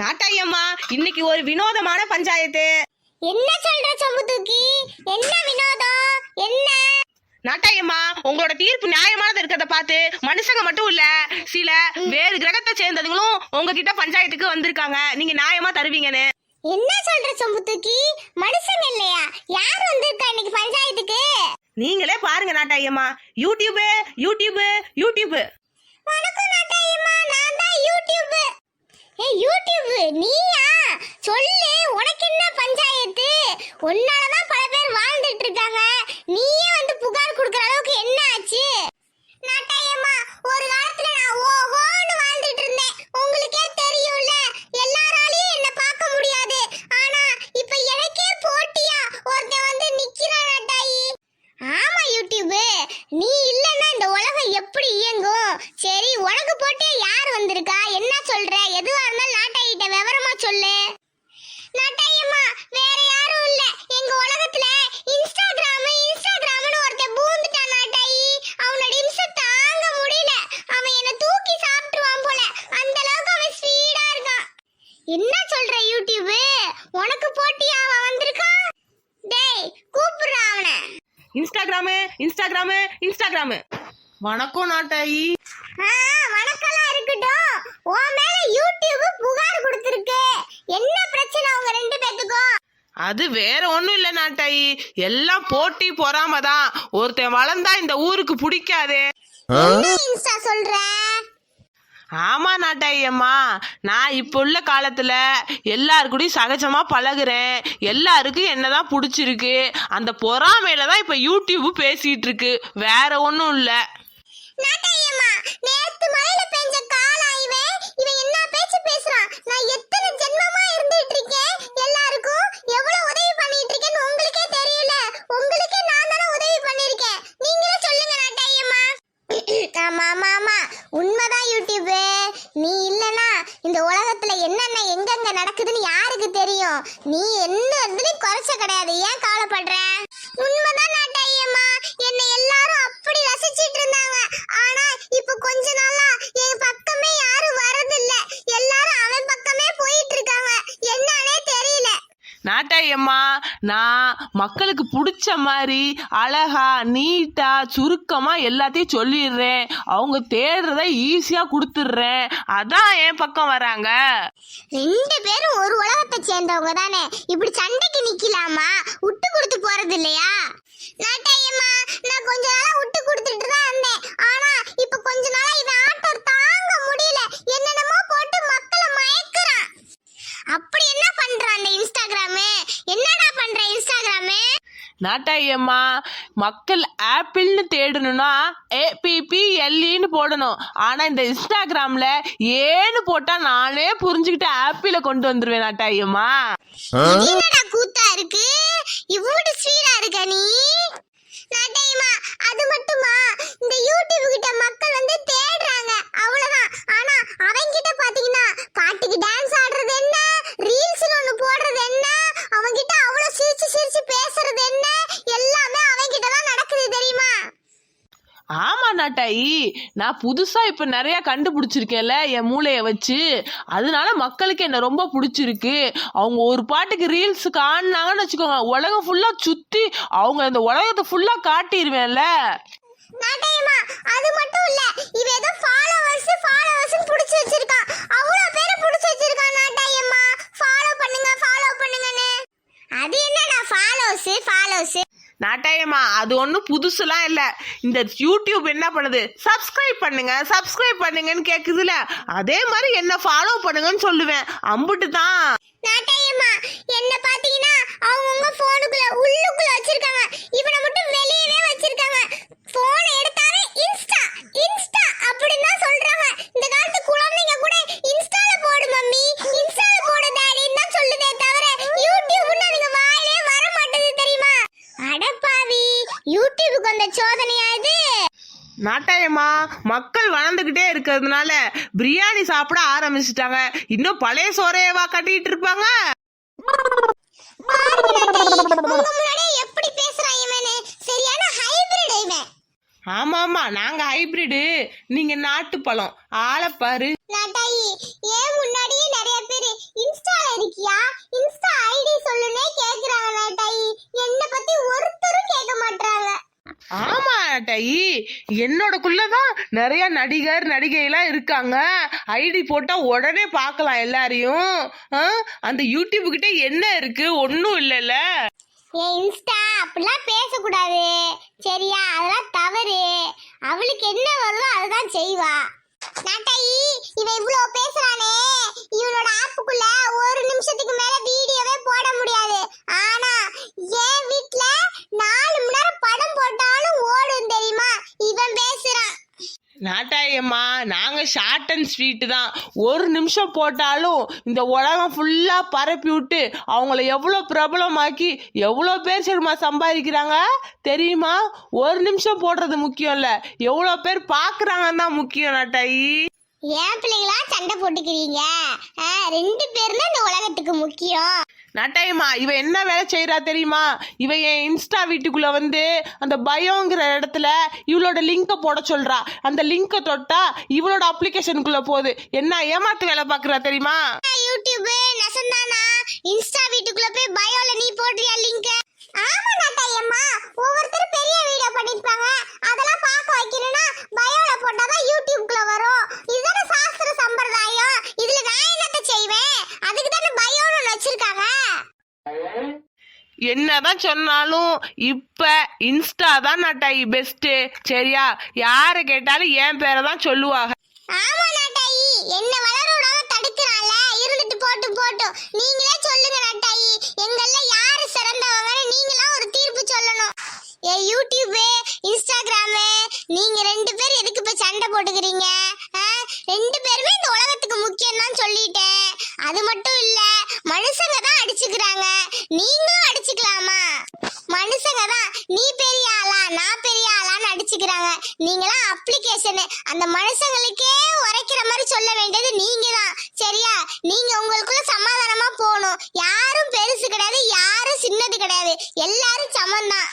நாட்டாயம்மா இன்னைக்கு ஒரு வினோதமான பஞ்சாயத்து. என்ன சொல்ற சொம்பு தூக்கி என்ன வினோதம்? என்ன? நாட்டாயம்மா உங்களோட தீர்ப்பு நியாயமானது இருக்கிறத பார்த்து மனுஷங்க மட்டும் இல்ல சில வேறு கிரகத்தை சேர்ந்தவங்களும் உங்ககிட்ட பஞ்சாயத்துக்கு வந்திருக்காங்க. நீங்க நியாயமா தருவீங்கன்னு. என்ன சொல்ற சொம்பு தூக்கி மனுஷங்க இல்லையா? யார் வந்திருக்கா இன்னைக்கு பஞ்சாயத்துக்கு? நீங்களே பாருங்க நாட்டாயம்மா. யூடியூபு யூடியூபு யூடியூபு வணக்கம் நாட்டாயம்மா. நான் தான் யூடியூப் ஏய் யூடியூப் நீயா? சொல்லு உனக்கு என்ன பஞ்சாயத்து? உன்னால தான் பல பேர் வாழ்ந்துட்டு இருக்காங்க நீயே வந்து புகார் கொடுக்குற அளவுக்கு என்ன ஆச்சு நாட்டாயம்மா ஒரு காலத்துல நான் ஓஹோன்னு வாழ்ந்துட்டு இருந்தேன் உங்களுக்கே தெரியும்ல எல்லாராலையும் என்ன பார்க்க முடியாது ஆனா இப்ப எனக்கே போட்டியா ஒருத்தன் வந்து நிக்கிறான் நாட்டாயி ஆமா யூடியூப் நீ இல்லன்னா இந்த உலகம் எப்படி இயங்கும் சரி உனக்கு போட்டே யார் வந்திருக்கா என்ன சொல்ற எதுவா இருந்தாலும் நாட்டாயிட்ட விவரமா சொல்லு நாட்டாயம்மா வேற யாரும் இல்ல எங்க உலகத்துல இன்ஸ்டாகிராம் இன்ஸ்டாகிராம்னு ஒருத்தன் பூந்துட்டான் நாட்டாயி அவனோட இம்சை தாங்க முடியல அவன் என்ன தூக்கி சாப்பிட்டுருவான் போல அந்த அளவுக்கு அவன் ஸ்பீடா இருக்கான் என்ன சொல்ற யூடியூப் உனக்கு போட்டியா அவன் வந்திருக்கான் டேய் கூப்பிடுறா அவனை இன்ஸ்டாகிராமு இன்ஸ்டாகிராமு. வணக்கம் நாட்டாயி. வணக்கம்லாம் இருக்கட்டும். உன் மேல யூடியூப் புகார் கொடுத்திருக்கு. என்ன பிரச்சனை உங்க ரெண்டு பேத்துக்கும்? அது வேற ஒண்ணும் இல்ல நாட்டாயி. எல்லாம் போட்டி பொறாம தான் ஒருத்தன் வளர்ந்தா இந்த ஊருக்கு பிடிக்காதே. இன்ஸ்டா சொல்ற? ஆமா நாட்டாயி நான் இப்போ உள்ள காலத்துல எல்லாரு சகஜமா பழகுறேன். எல்லாருக்கும் என்னதான் பிடிச்சிருக்கு. அந்த பொறாமையில தான் இப்ப யூடியூப் பேசிட்டு இருக்கு வேற ஒன்றும் இல்லை. நாட்டாயம்மா நேத்து மழையில பெஞ்ச காலம் இவன் இவன் என்ன பேச்சு பேசுறான்? நான் எத்தனை ஜென்மமா இருந்துட்டு இருக்கேன் எல்லாருக்கும் எவ்வளவு உதவி பண்ணிட்டு இருக்கேன்னு உங்களுக்கே தெரியல உங்களுக்கே நான் தானே உதவி பண்ணிருக்கேன் நீங்களே சொல்லுங்க நாட்டாயம்மா ஆமா ஆமா ஆமா உண்மைதான் யூடியூப் நீ இல்லனா இந்த உலகத்துல என்னென்ன எங்கெங்க நடக்குதுன்னு யாருக்கு தெரியும் நீ எந்த இதுலயும் குறைச்ச கிடையாது. ஏன் கவலைப்படுற உண்மைதான் நாட்டாயம்மா என்னை எல்லாரும் அப்படி ரசிச்சிட்டு இருந்தாங்க. ஆனா இப்ப கொஞ்ச நாளா என் பக்கமே யாரும் வரதில்ல எல்லாரும் அவன் பக்கமே போயிட்டு இருக்காங்க. என்னன்னே தெரியல. நாட்டாயி அம்மா நான் மக்களுக்கு பிடிச்ச மாதிரி அழகா நீட்டா சுருக்கமா எல்லாத்தையும் சொல்லிடுறேன். அவங்க தேடுறத ஈஸியா கொடுத்துடுறேன். அதான் என் பக்கம் வராங்க. ரெண்டு பேரும் ஒரு உலகத்தை சேர்ந்தவங்க தானே. இப்படி சண்டைக்கு நிக்கலாமா? விட்டு கொடுத்து போறது இல்லையா? நான் கொஞ்ச நாளா விட்டு கொடுத்துட்டு தான் இருந்தேன். ஆனா இப்ப கொஞ்ச நாளா இவன் ஆட்டம் தாங்க முடியல என்னென்னமோ போட்டு மக்களை மயக்குறான் அப்படி என்ன பண்றான் அந்த இன்ஸ்டாகிராமு என்னடா பண்ற இன்ஸ்டாகிராமு நாட்டாயி அம்மா. மக்கள் ஆப்பிள்னு தேடணும்னா ஏபிபிஎல்இன்னு போடணும். ஆனா இந்த இன்ஸ்டாகிராம்ல ஏன்னு போட்டா நானே புரிஞ்சுக்கிட்டு ஆப்பிள கொண்டு வந்துருவேன் நாட்டாயி அம்மா. கூத்தா இருக்கு? இவ்வளவு ஸ்வீடா இருக்க நீ? நாட்டையுமா அது மட்டுமா? இந்த யூடியூப் கிட்ட மக்கள் வந்து தேடுறாங்க. அவ்வளவுதான். ஆனா அவங்கிட்ட பாத்தீங்கன்னா பாட்டுக்கு டான்ஸ் ஆடுறது என்ன? ரீல்ஸ் ஒண்ணு போடுறது என்ன அவங்கிட்ட அவ்வளவு சிரிச்சு சிரிச்சு பேசுறது என்ன எல்லாமே அவங்கிட்ட தான் நடக்குது தெரியுமா ஆமா நாட்டாயி நான் புதுசா இப்ப நிறைய கண்டுபிடிச்சிருக்கேன்ல என் மூளைய வச்சு. அதனால மக்களுக்கு என்ன ரொம்ப பிடிச்சிருக்கு. அவங்க ஒரு பாட்டுக்கு ரீல்ஸ் காணாங்கன்னு வச்சுக்கோங்க உலகம் ஃபுல்லா சுத்தி அவங்க அந்த உலகத்தை ஃபுல்லா காட்டிடுவேன்ல நாட்டையுமா அது மட்டும் இல்ல இவ ஏதோ ஃபாலோவர்ஸ் ஃபாலோவர்ஸ் புடிச்சு வச்சிருக்கான் அவ்வளவு பேரை புடிச்சு வச்சிருக்கான் நாட்டாயம்மா. ஃபாலோ பண்ணுங்க ஃபாலோ பண்ணுங்கன்னு. அது என்னடா ஃபாலோஸ் ஃபாலோஸ் நாட்டாயம்மா அது ஒன்றும் புதுசுலாம் இல்லை. இந்த யூடியூப் என்ன பண்ணுது? சப்ஸ்கிரைப் பண்ணுங்க சப்ஸ்கிரைப் பண்ணுங்கன்னு கேட்குதுல அதே மாதிரி என்ன ஃபாலோ பண்ணுங்கன்னு சொல்லுவேன். அம்புட்டு தான். நாட்டாயம்மா என்ன பாத்தீங்கன்னா அவங்கவுங்க போனுக்குள்ள உள்ளுக்குள்ள வச்சிருக்காங்க. இவனை மட்டும் வெளியவே வச்சிருக்காங்க. போனை எடுத்தாலே இன்ஸ்டா இன்ஸ்டா அப்படின்னு தான் சொல்றாங்க. இந்த நாட்டாயம்மா மக்கள் வளர்ந்துக்கிட்டே இருக்கிறதுனால பிரியாணி சாப்பிட ஆரம்பிச்சிட்டாங்க. இன்னும் பழைய சோறையவா கட்டிட்டு இருப்பாங்க? எப்படி சரியான ஆமா ஆமா நாங்க ஹைபிரிடு நீங்க நாட்டு பழம். ஆளப்பாரு நாட்டாயி ஏன் முன்னாடியே நிறைய பேர் இன்ஸ்டால இருக்கியா? இன்ஸ்டா ஐடி சொல்லுனே கேக்குறாங்க நாட்டாயி என்ன பத்தி ஒருத்தரும் கேட்க மாட்டாங்க ஆமா என்னோடக்குள்ளதான் நிறைய நடிகர் நடிகை எல்லாம் இருக்காங்க. ஐடி போட்டா உடனே பார்க்கலாம் எல்லாரையும். ஆ, அந்த யூடியூபுக்கிட்ட என்ன இருக்கு? ஒன்றும் இல்லைல்ல. ஏன் இன்ஸ்டா அப்படிலாம் பேசக்கூடாது. சரியா? அதெல்லாம் தவறு. அவளுக்கு என்ன வருதோ அதுதான் செய்வா. நாட்டாயி இவன் இவ்வளோ பேசுறானே இவனோட ஆப்புக்குள்ள ஒரு நிமிஷத்துக்கு மேல வீடியோவே போட முடியாது ஆனா என் வீட்ல நாலு மணி நேரம் படம் போட்டாலும் ஓடும் தெரியுமா இவன் பேசுறான் நாட்டாயம்மா நாங்கள் ஷார்ட் அண்ட் ஸ்வீட்டு தான். ஒரு நிமிஷம் போட்டாலும் இந்த உலகம் ஃபுல்லாக பரப்பி விட்டு அவங்கள எவ்வளோ பிரபலமாக்கி எவ்வளோ பேர் சரிம்மா சம்பாதிக்கிறாங்க? தெரியுமா? ஒரு நிமிஷம் போடுறது முக்கியம் இல்லை. எவ்வளோ பேர் பார்க்குறாங்கன்னு தான் முக்கியம் நாட்டாயி. ஏன் பிள்ளைங்களா சண்டை போட்டுக்கிறீங்க? ஆ, ரெண்டு பேர் தான் இந்த உலகத்துக்கு முக்கியம். நட்டாயம்மா இவ என்ன வேலை செய்யறா தெரியுமா? இவ என் இன்ஸ்டா வீட்டுக்குள்ள வந்து அந்த பயோங்கிற இடத்துல இவளோட லிங்கை போட சொல்றா. அந்த லிங்கை தொட்டா இவளோட அப்ளிகேஷனுக்குள்ள போகுது. என்ன ஏமாத்து வேலை பாக்குறா தெரியுமா? யூடியூப் என்னதான் சொன்னாலும் இப்ப இன்ஸ்டா தான் நட்டாயி பெஸ்ட் சரியா? யாரை கேட்டாலும் என் பேரை தான் சொல்லுவாங்க. ஆமா நாட்டாயி என்ன வளர விடாம தடுக்கிறான்ல இருந்துட்டு போட்டு போட்டு. நீங்களே சொல்லுங்க நாட்டாயி எங்கெல்லாம் யாரு சிறந்தவங்கன்னு நீங்களா ஒரு தீர்ப்பு சொல்லணும். ஏ யூடியூபே இன்ஸ்டாகிராம் நீங்க ரெண்டு பேரும் எதுக்கு இப்ப சண்டை போட்டுக்கிறீங்க ஆ? ரெண்டு பேருமே இந்த உலகத்துக்கு முக்கியம் தான் சொல்லிட்டேன் அது மட்டும் இல்ல மனுஷங்க தான் அடிச்சுக்கிறாங்க நீங்களும் அடிச்சுக்கலாமா மனுஷங்க தான் நீ பெரிய ஆளா நான் பெரிய ஆளான்னு அடிச்சுக்கிறாங்க நீங்களாம் அப்ளிகேஷன் அந்த மனுஷங்களுக்கே உரைக்கிற மாதிரி சொல்ல வேண்டியது நீங்க தான் சரியா? நீங்க உங்களுக்குள்ள சமாதானமா போகணும். யாரும் பெருசு கிடையாது யாரும் சின்னது கிடையாது. எல்லாரும் சமம்தான்.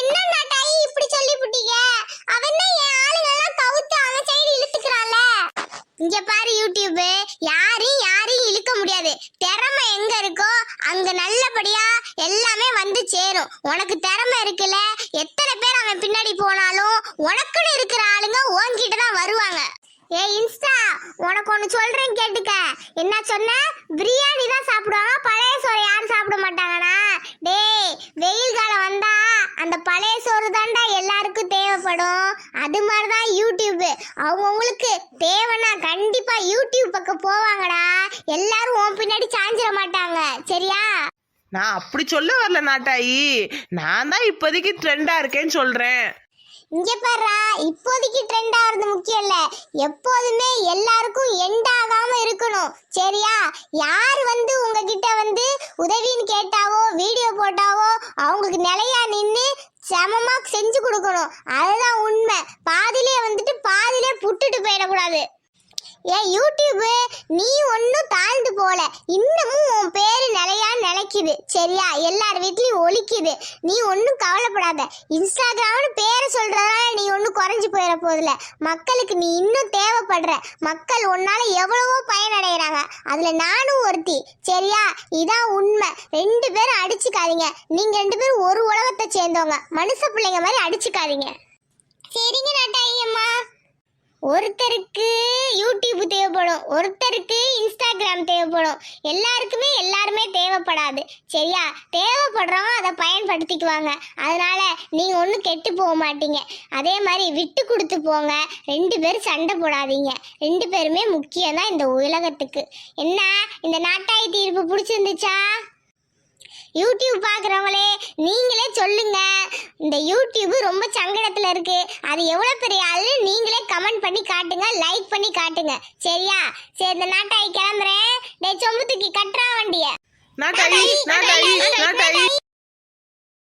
என்ன நாட்டாயி இப்படி சொல்லி புட்டீங்க அவன் தான் என் ஆளுங்கெல்லாம் கவுத்து அவன் சைடு இழுத்துக்கிறான்ல? இங்க பாரு யூடியூப். யாரையும் யாரையும் இழுக்க முடியாது. திறமை எங்க இருக்கோ அங்க நல்லபடியா போயிடும் உனக்கு திறமை இருக்குல்ல? எத்தனை பேர் அவன் பின்னாடி போனாலும் உனக்குன்னு இருக்கிற ஆளுங்க உன்கிட்ட தான் வருவாங்க. ஏ இன்ஸ்டா உனக்கு ஒன்று சொல்றேன் கேட்டுக்க. என்ன சொன்ன? பிரியாணி தான் சாப்பிடுவாங்க பழைய சோறு யாரும் சாப்பிட மாட்டாங்கடா டேய் வெயில் காலம் வந்தா அந்த பழைய சோறு தாண்டா எல்லாருக்கும் தேவைப்படும். அது மாதிரி தான் யூடியூப். அவங்கவுங்களுக்கு தேவைன்னா கண்டிப்பா யூடியூப் பக்கம் போவாங்கடா. எல்லாரும் உன் பின்னாடி சாஞ்சிட மாட்டாங்க. சரியா? நான் அப்படி சொல்ல வரல நாட்டாயி. நான் தான் இப்போதைக்கு ட்ரெண்டா இருக்கேன்னு சொல்றேன். இங்க பாருடா இப்போதைக்கு ட்ரெண்ட் ஆகிறது முக்கியம் இல்ல. எப்போதுமே எல்லாருக்கும் எண்ட் ஆகாம இருக்கணும். சரியா? யார் வந்து உங்ககிட்ட வந்து உதவின்னு கேட்டாவோ வீடியோ போட்டாவோ அவங்களுக்கு நிலையா நின்று சமமா செஞ்சு கொடுக்கணும். அதுதான் உண்மை. பாதியிலே வந்துட்டு பாதியிலே புட்டுட்டு போயிடக்கூடாது. ஏன் யூடியூப் நீ ஒன்றும் தாழ்ந்து போல. இன்னமும் உன் பேர் நிலையா நிலைக்குது. சரியா? எல்லார் வீட்லேயும் ஒழிக்குது நீ ஒன்றும் கவலைப்படாத. இன்ஸ்டாகிராம்னு பேரை சொல்றதுனால நீ ஒன்றும் குறைஞ்சி போயிட போதில்ல மக்களுக்கு நீ இன்னும் தேவைப்படுற. மக்கள் உன்னால் எவ்வளவோ பயனடைகிறாங்க அதில் நானும் ஒருத்தி. சரியா? இதான் உண்மை. ரெண்டு பேரும் அடிச்சுக்காதீங்க. நீங்கள் ரெண்டு பேரும் ஒரு உலகத்தை சேர்ந்தவங்க. மனுஷ பிள்ளைங்க மாதிரி அடிச்சுக்காதீங்க. சரிங்க நாட்டாயம்மா ஒருத்தருக்கு யூடியூப் தேவைப்படும் ஒருத்தருக்கு இன்ஸ்டாகிராம் தேவைப்படும். எல்லாருக்குமே எல்லாருமே தேவைப்படாது. சரியா? தேவைப்படுறவங்க அதை பயன்படுத்திக்குவாங்க. அதனால நீங்கள் ஒன்றும் கெட்டு போக மாட்டீங்க. அதே மாதிரி விட்டு கொடுத்து போங்க. ரெண்டு பேரும் சண்டை போடாதீங்க. ரெண்டு பேருமே முக்கியம் தான் இந்த உலகத்துக்கு. என்ன? இந்த நாட்டாய் தீர்ப்பு பிடிச்சிருந்துச்சா? யூடியூப் பார்க்குறவங்களே நீங்களே சொல்லுங்க. இந்த யூடியூப் ரொம்ப சங்கடத்தில் இருக்கு. அது எவ்வளோ பெரிய ஆளு நீங்களே கமெண்ட் பண்ணி காட்டுங்க லைக் பண்ணி காட்டுங்க. சரியா? சரி இந்த நாட்டாய் கிளம்புறேன். டே சொம்புத்துக்கு கட்டுறா வண்டியை. நாட்டாயி நாட்டாயி நாட்டாயி.